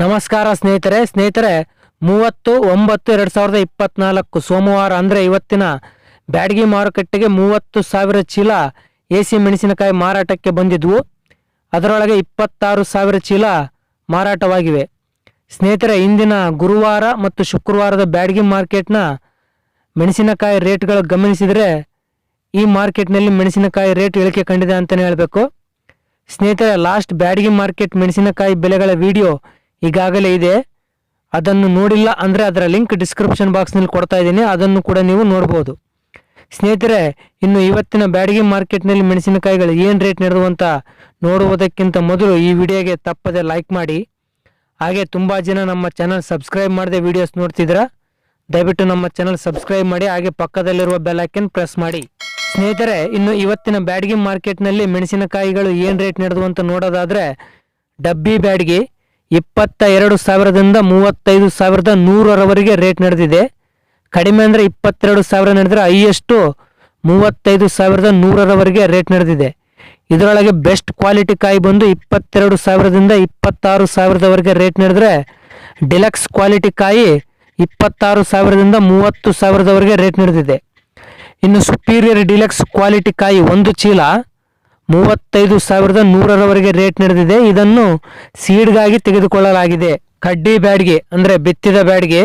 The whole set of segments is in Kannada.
ನಮಸ್ಕಾರ ಸ್ನೇಹಿತರೆ. ಸ್ನೇಹಿತರೆ, ಮೂವತ್ತು, ಒಂಬತ್ತು, ಎರಡು ಸಾವಿರದ ಇಪ್ಪತ್ನಾಲ್ಕು ಸೋಮವಾರ ಅಂದರೆ ಇವತ್ತಿನ ಬ್ಯಾಡಗಿ ಮಾರುಕಟ್ಟೆಗೆ ಮೂವತ್ತು ಸಾವಿರ ಚೀಲ ಎ ಸಿ ಮೆಣಸಿನಕಾಯಿ ಮಾರಾಟಕ್ಕೆ ಬಂದಿದ್ವು. ಅದರೊಳಗೆ ಇಪ್ಪತ್ತಾರು ಸಾವಿರ ಚೀಲ ಮಾರಾಟವಾಗಿವೆ. ಸ್ನೇಹಿತರೆ, ಇಂದಿನ ಗುರುವಾರ ಮತ್ತು ಶುಕ್ರವಾರದ ಬ್ಯಾಡಗಿ ಮಾರ್ಕೆಟ್ನ ಮೆಣಸಿನಕಾಯಿ ರೇಟ್ಗಳು ಗಮನಿಸಿದರೆ ಈ ಮಾರ್ಕೆಟ್ನಲ್ಲಿ ಮೆಣಸಿನಕಾಯಿ ರೇಟ್ ಇಳಿಕೆ ಕಂಡಿದೆ ಅಂತಲೇ ಹೇಳಬೇಕು. ಸ್ನೇಹಿತರೆ, ಲಾಸ್ಟ್ ಬ್ಯಾಡಗಿ ಮಾರ್ಕೆಟ್ ಮೆಣಸಿನಕಾಯಿ ಬೆಲೆಗಳ ವಿಡಿಯೋ ಈಗಾಗಲೇ ಇದೆ. ಅದನ್ನು ನೋಡಿಲ್ಲ ಅಂದರೆ ಅದರ ಲಿಂಕ್ ಡಿಸ್ಕ್ರಿಪ್ಷನ್ ಬಾಕ್ಸ್ನಲ್ಲಿ ಕೊಡ್ತಾ ಇದ್ದೀನಿ. ಅದನ್ನು ಕೂಡ ನೀವು ನೋಡ್ಬೋದು. ಸ್ನೇಹಿತರೆ, ಇನ್ನು ಇವತ್ತಿನ ಬ್ಯಾಡಗಿ ಮಾರ್ಕೆಟ್ನಲ್ಲಿ ಮೆಣಸಿನಕಾಯಿಗಳು ಏನು ರೇಟ್ ನಡೆದು ಅಂತ ನೋಡುವುದಕ್ಕಿಂತ ಮೊದಲು ಈ ವಿಡಿಯೋಗೆ ತಪ್ಪದೆ ಲೈಕ್ ಮಾಡಿ. ಹಾಗೆ ತುಂಬ ಜನ ನಮ್ಮ ಚಾನಲ್ ಸಬ್ಸ್ಕ್ರೈಬ್ ಮಾಡದೆ ವಿಡಿಯೋಸ್ ನೋಡ್ತಿದ್ದೀರಾ? ದಯವಿಟ್ಟು ನಮ್ಮ ಚಾನಲ್ ಸಬ್ಸ್ಕ್ರೈಬ್ ಮಾಡಿ, ಹಾಗೆ ಪಕ್ಕದಲ್ಲಿರುವ ಬೆಲ್ ಐಕನ್ ಪ್ರೆಸ್ ಮಾಡಿ. ಸ್ನೇಹಿತರೆ, ಇನ್ನು ಇವತ್ತಿನ ಬ್ಯಾಡಗಿ ಮಾರ್ಕೆಟ್ನಲ್ಲಿ ಮೆಣಸಿನಕಾಯಿಗಳು ಏನು ರೇಟ್ ನಡೆದು ಅಂತ ನೋಡೋದಾದರೆ ಡಬ್ಬಿ ಬ್ಯಾಡ್ಗಿ ಇಪ್ಪತ್ತ ಎರಡು ಸಾವಿರದಿಂದ ಮೂವತ್ತೈದು ಸಾವಿರದ ನೂರರವರೆಗೆ ರೇಟ್ ನಡೆದಿದೆ. ಕಡಿಮೆ ಅಂದರೆ ಇಪ್ಪತ್ತೆರಡು ಸಾವಿರ ನಡೆದರೆ ಹೈಯೆಸ್ಟು ಮೂವತ್ತೈದು ಸಾವಿರದ ನೂರರವರೆಗೆ ರೇಟ್ ನಡೆದಿದೆ. ಇದರೊಳಗೆ ಬೆಸ್ಟ್ ಕ್ವಾಲಿಟಿ ಕಾಯಿ ಬಂದು ಇಪ್ಪತ್ತೆರಡು ಸಾವಿರದಿಂದ ಇಪ್ಪತ್ತಾರು ಸಾವಿರದವರೆಗೆ ರೇಟ್ ನಡೆದರೆ ಡಿಲಕ್ಸ್ ಕ್ವಾಲಿಟಿ ಕಾಯಿ ಇಪ್ಪತ್ತಾರು ಸಾವಿರದಿಂದ ಮೂವತ್ತು ಸಾವಿರದವರೆಗೆ ರೇಟ್ ನಡೆದಿದೆ. ಇನ್ನು ಸುಪೀರಿಯರ್ ಡಿಲಕ್ಸ್ ಕ್ವಾಲಿಟಿ ಕಾಯಿ ಒಂದು ಚೀಲ. ಮೂವತ್ತೈದು ಸಾವಿರದ ನೂರರವರೆಗೆ ರೇಟ್ ನಡೆದಿದೆ. ಇದನ್ನು ಸೀಡ್ಗಾಗಿ ತೆಗೆದುಕೊಳ್ಳಲಾಗಿದೆ. ಕಡ್ಡಿ ಬ್ಯಾಡ್ಗೆ, ಅಂದರೆ ಬಿತ್ತಿದ ಬ್ಯಾಡ್ಗೆ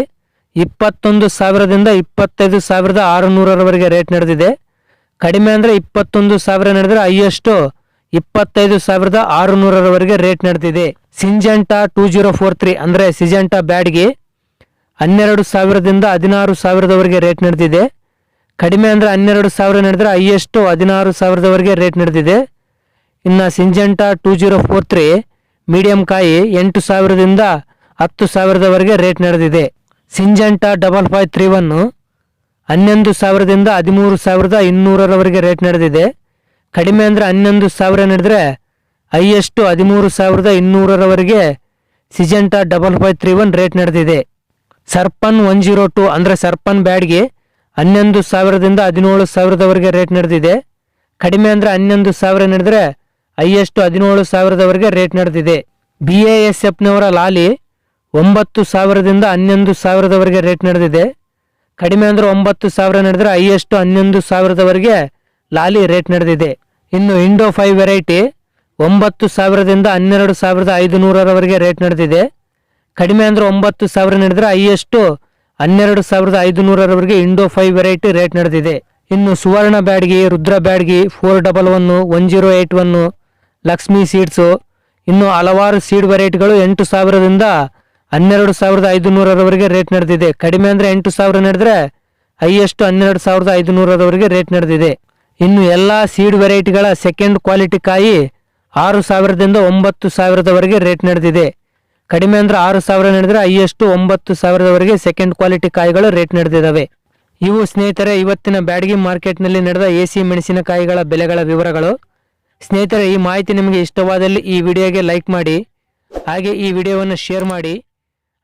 ಇಪ್ಪತ್ತೊಂದು ಸಾವಿರದಿಂದ ಇಪ್ಪತ್ತೈದು ಸಾವಿರದ ಆರುನೂರರವರೆಗೆ ರೇಟ್ ನಡೆದಿದೆ. ಕಡಿಮೆ ಅಂದರೆ ಇಪ್ಪತ್ತೊಂದು ಸಾವಿರ ನಡೆದರೆ ಹೈಯೆಸ್ಟು ಇಪ್ಪತ್ತೈದು ಸಾವಿರದ ಆರುನೂರರವರೆಗೆ ರೇಟ್ ನಡೆದಿದೆ. Syngenta two zero four three ಅಂದರೆ ಸಿಜೆಂಟಾ ಬ್ಯಾಡ್ಗೆ ಹನ್ನೆರಡು ಸಾವಿರದಿಂದ ಹದಿನಾರು ಸಾವಿರದವರೆಗೆ ರೇಟ್ ನಡೆದಿದೆ. ಕಡಿಮೆ ಅಂದರೆ ಹನ್ನೆರಡು ಸಾವಿರ ನಡೆದರೆ ಹೈಯೆಸ್ಟು ಹದಿನಾರು ಸಾವಿರದವರೆಗೆ ರೇಟ್ ನಡೆದಿದೆ. ಇನ್ನು Syngenta two zero four three, medium ಕಾಯಿ ಎಂಟು ಸಾವಿರದಿಂದ ಹತ್ತು ಸಾವಿರದವರೆಗೆ ರೇಟ್ ನಡೆದಿದೆ. Syngenta double five three one ಹನ್ನೊಂದು ಸಾವಿರದಿಂದ ಹದಿಮೂರು ಸಾವಿರದ ಇನ್ನೂರರವರೆಗೆ ರೇಟ್ ನಡೆದಿದೆ. ಕಡಿಮೆ ಅಂದರೆ ಹನ್ನೊಂದು ಸಾವಿರ ನಡೆದರೆ ಹೈಯೆಸ್ಟು ಹದಿಮೂರು ಸಾವಿರದ ಇನ್ನೂರರವರೆಗೆ Syngenta double five three one rate ನಡೆದಿದೆ. ಸರ್ಪನ್ ಒನ್ ಜೀರೋ ಟು ಅಂದರೆ ಸರ್ಪನ್ ಬ್ಯಾಡ್ಗೆ ಹನ್ನೊಂದು ಸಾವಿರದಿಂದ ಹದಿನೇಳು ಸಾವಿರದವರೆಗೆ ರೇಟ್ ನಡೆದಿದೆ. ಕಡಿಮೆ ಅಂದರೆ ಹನ್ನೊಂದು ಸಾವಿರ ನಡೆದರೆ ಹೈಯೆಸ್ಟು ಹದಿನೇಳು ಸಾವಿರದವರೆಗೆ ರೇಟ್ ನಡೆದಿದೆ. ಬಿ ಎ ಎಸ್ ಎಫ್ನವರ ಲಾಲಿ ಒಂಬತ್ತು ಸಾವಿರದಿಂದ ಹನ್ನೊಂದು ಸಾವಿರದವರೆಗೆ ರೇಟ್ ನಡೆದಿದೆ. ಕಡಿಮೆ ಅಂದರೆ ಒಂಬತ್ತು ಸಾವಿರ ನಡೆದರೆ ಹೈಯೆಸ್ಟ್ ಹನ್ನೊಂದು ಸಾವಿರದವರೆಗೆ ಲಾಲಿ ರೇಟ್ ನಡೆದಿದೆ. ಇನ್ನು ಇಂಡೋ ಫೈವ್ ವೆರೈಟಿ ಒಂಬತ್ತು ಸಾವಿರದಿಂದ ಹನ್ನೆರಡು ಸಾವಿರದ ಐದು ನೂರರವರೆಗೆ ರೇಟ್ ನಡೆದಿದೆ. ಕಡಿಮೆ ಅಂದರೆ ಒಂಬತ್ತು ಸಾವಿರ ನಡೆದರೆ ಹೈಯೆಸ್ಟು ಹನ್ನೆರಡು ಸಾವಿರದ ಐದು ನೂರರವರೆಗೆ ಇಂಡೋ ಫೈವ್ ವೆರೈಟಿ ರೇಟ್ ನಡೆದಿದೆ. ಇನ್ನು Suvarna Byadgi, Rudra Byadgi four double one one zero eight one Lakshmi seeds ಇನ್ನು ಹಲವಾರು ಸೀಡ್ ವೆರೈಟಿಗಳು ಎಂಟು ಸಾವಿರದಿಂದ ಹನ್ನೆರಡು ಸಾವಿರದ ಐದು ನೂರರವರೆಗೆ ರೇಟ್ ನಡೆದಿದೆ. ಕಡಿಮೆ ಅಂದರೆ ಎಂಟು ಸಾವಿರ ನಡೆದರೆ ಹೈಯೆಸ್ಟ್ ಹನ್ನೆರಡು ಸಾವಿರದ ಐದು ನೂರರವರೆಗೆ ರೇಟ್ ನಡೆದಿದೆ. ಇನ್ನು ಎಲ್ಲ ಸೀಡ್ ವೆರೈಟಿಗಳ ಸೆಕೆಂಡ್ ಕ್ವಾಲಿಟಿ ಕಾಯಿ ಆರು ಸಾವಿರದಿಂದ ಒಂಬತ್ತು ಸಾವಿರದವರೆಗೆ ರೇಟ್ ನಡೆದಿದೆ. ಕಡಿಮೆ ಅಂದರೆ ಆರು ಸಾವಿರ ನಡೆದರೆ ಹೈಯೆಸ್ಟ್ ಒಂಬತ್ತು ಸಾವಿರದವರೆಗೆ ಸೆಕೆಂಡ್ ಕ್ವಾಲಿಟಿ ಕಾಯಿಗಳು ರೇಟ್ ನಡೆದಿದ್ದಾವೆ. ಇವು ಸ್ನೇಹಿತರೆ, ಇವತ್ತಿನ ಬ್ಯಾಡಗಿ ಮಾರ್ಕೆಟ್ನಲ್ಲಿ ನಡೆದ ಎ ಸಿ ಮೆಣಸಿನಕಾಯಿಗಳ ಬೆಲೆಗಳ ವಿವರಗಳು. ಸ್ನೇಹಿತರೆ, ಈ ಮಾಹಿತಿ ನಿಮಗೆ ಇಷ್ಟವಾದಲ್ಲಿ ಈ ವಿಡಿಯೋಗೆ ಲೈಕ್ ಮಾಡಿ, ಹಾಗೆ ಈ ವಿಡಿಯೋವನ್ನು ಶೇರ್ ಮಾಡಿ,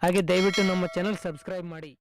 ಹಾಗೆ ದಯವಿಟ್ಟು ನಮ್ಮ ಚಾನಲ್ ಸಬ್ಸ್ಕ್ರೈಬ್ ಮಾಡಿ.